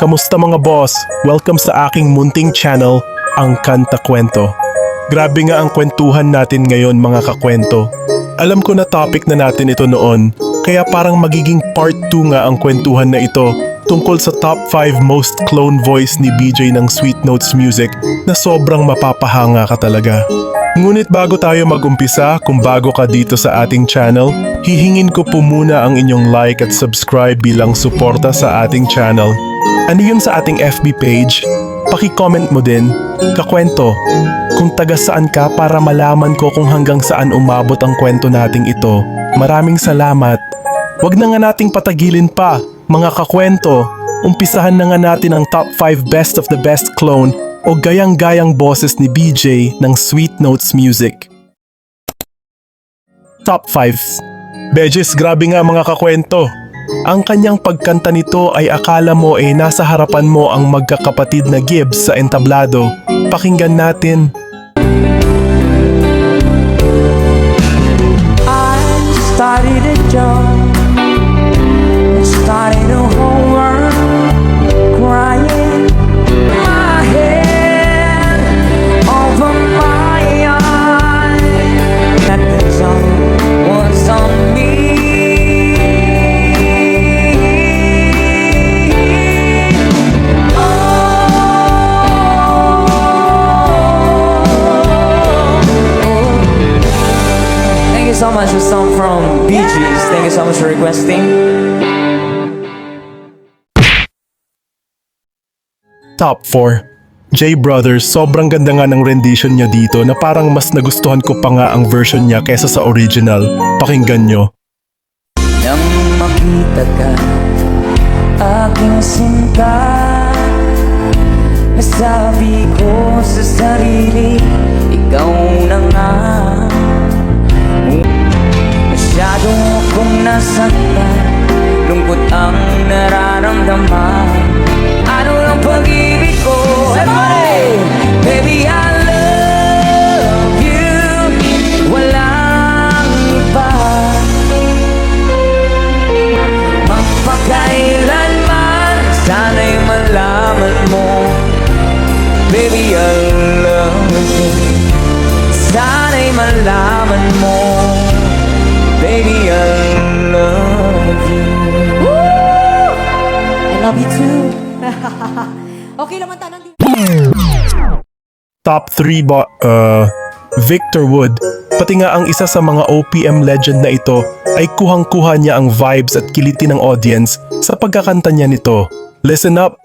Kamusta mga boss? Welcome sa aking munting channel, ang Kanta Kwento. Grabe nga ang kwentuhan natin ngayon mga kakwento. Alam ko na topic na natin ito noon, kaya parang magiging part 2 nga ang kwentuhan na ito tungkol sa top 5 most clone voice ni BJ ng Sweet Notes Music na sobrang mapapahanga ka talaga. Ngunit bago tayo magumpisa, kung bago ka dito sa ating channel, hihingin ko po muna ang inyong like at subscribe bilang suporta sa ating channel. Ano yun sa ating FB page? Paki-comment mo din, kakwento, kung taga saan ka para malaman ko kung hanggang saan umabot ang kwento nating ito. Maraming salamat. Huwag na nga nating patagilin pa, mga kakwento. Umpisahan na nga natin ang top 5 best of the best clone o gayang-gayang boses ni BJ ng Sweet Notes Music. Top 5 Bejes, grabe nga mga kakwento. Ang kanyang pagkanta nito ay akala mo eh nasa harapan mo ang magkakapatid na Gibbs sa entablado. Pakinggan natin. For requesting. Top 4 J Brothers, sobrang ganda nga ng rendition niya dito na parang mas nagustuhan ko pa nga ang version niya kesa sa original. Pakinggan nyo. Nang makita ka, aking sinta Nasabi ko sa sarili, ikaw na nga Masyado akong nasaktan, lungkot ang nararamdaman? Ano ang pag-ibig ko? Everybody! Baby, I love you. Walang iba. Magpakailanman Sana'y malaman mo. Baby, I love you. Sana'y malaman mo. Baby, I love you I love you too. okay naman tanong din. Top 3 ba? Uh, Victor Wood. Pati nga ang isa sa mga OPM legend na ito ay kuhang-kuha niya ang vibes at kiliti ng audience sa pagkakanta niya nito. Listen up!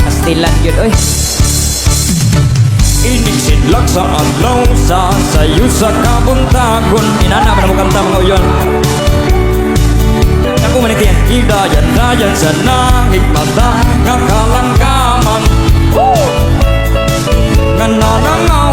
Pastilan yun, oy Inisidlak sa adlaw sa sayo sa kabuntagon. Inana na mo kanta mga uyon. Ako manitiyan Hidayan dayan sa nangig mata Nga kalangkaman Nga nanangawi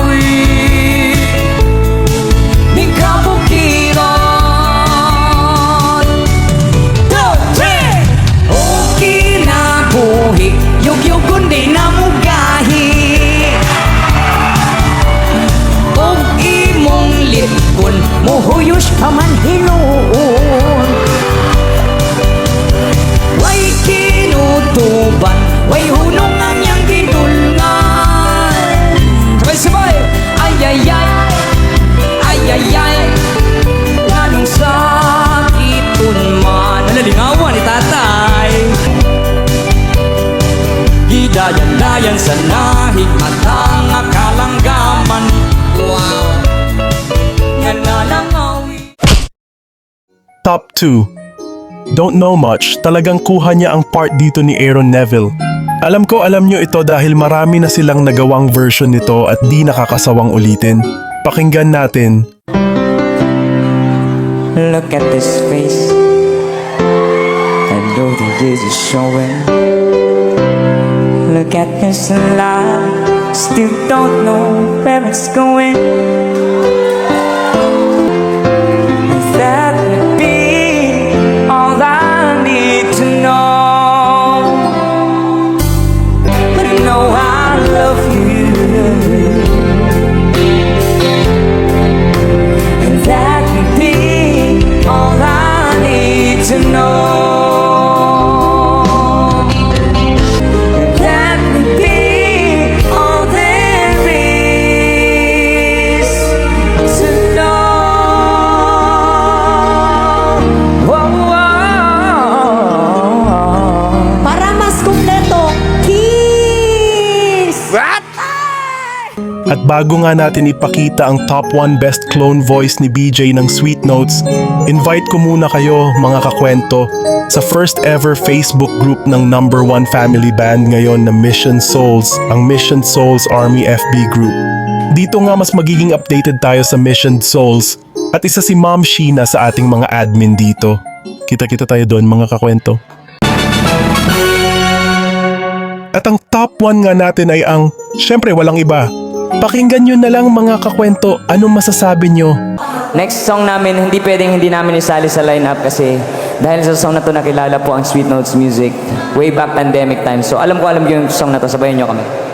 sa nahig mata Nga kalangkaman Wow Nga nanangawi Top 2 Don't know much, talagang kuha niya ang part dito ni Aaron Neville. Alam ko alam nyo ito dahil marami na silang nagawang version nito at di nakakasawang ulitin. Pakinggan natin. Look at this face. I know the years are showing Look at this life Still don't know where it's going At bago nga natin ipakita ang top 1 best clone voice ni BJ ng Sweet Notes, invite ko muna kayo mga kakwento sa first ever Facebook group ng number 1 family band ngayon na Mission Souls, ang Mission Souls Army FB group. Dito nga mas magiging updated tayo sa Mission Souls at isa si Ma'am Sheena sa ating mga admin dito. Kita-kita tayo doon mga kakwento. At ang top 1 nga natin ay ang, syempre walang iba. Pakinggan nyo na lang mga kakwento, anong masasabi nyo? Next song namin, hindi pwedeng hindi namin isali sa lineup kasi dahil sa song na to nakilala po ang Sweet Notes Music way back pandemic time. So alam ko alam yung song na to, sabayan nyo kami.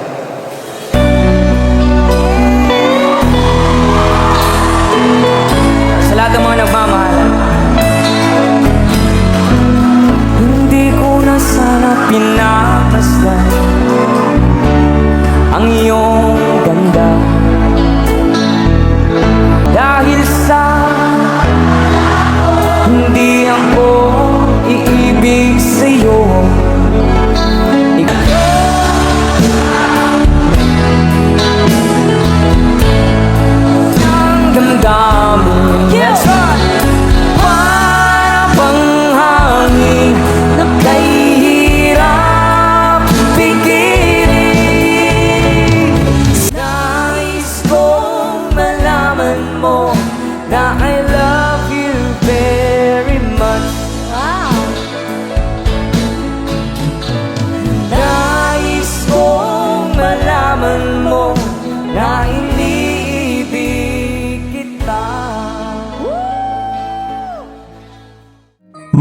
Ang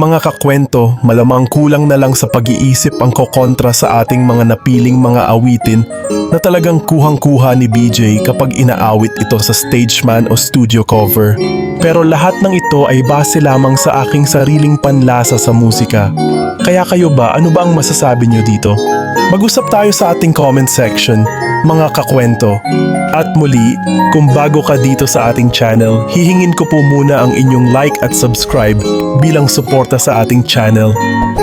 Mga kakwento, malamang kulang na lang sa pag-iisip ang kokontra sa ating mga napiling mga awitin na talagang kuhang-kuha ni BJ kapag inaawit ito sa stage man o studio cover. Pero lahat ng ito ay base lamang sa aking sariling panlasa sa musika. Kaya kayo ba, ano ba ang masasabi nyo dito? Mag-usap tayo sa ating comment section, mga kakwento. At muli, kung bago ka dito sa ating channel, hihingin ko po muna ang inyong like at subscribe bilang suporta sa ating channel.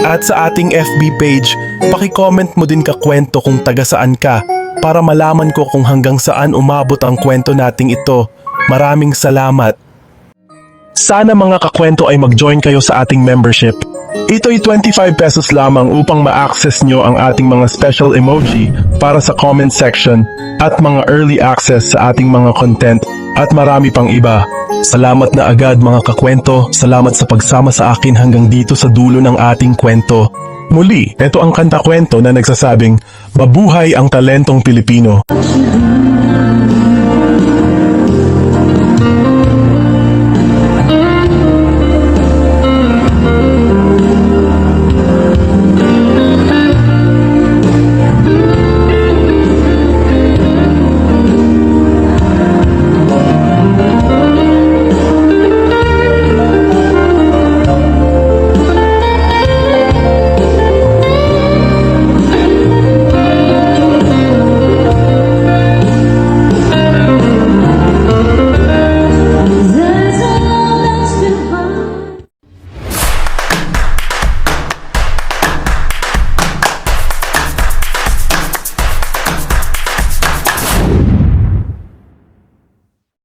At sa ating FB page, paki-comment mo din kakwento kung taga saan ka para malaman ko kung hanggang saan umabot ang kwento nating ito. Maraming salamat! Sana mga kakwento ay mag-join kayo sa ating membership. Ito'y 25 pesos lamang upang ma-access nyo ang ating mga special emoji para sa comment section at mga early access sa ating mga content at marami pang iba. Salamat na agad mga kakwento, salamat sa pagsama sa akin hanggang dito sa dulo ng ating kwento. Muli, ito ang kanta kwento na nagsasabing, Mabuhay ang talentong Pilipino.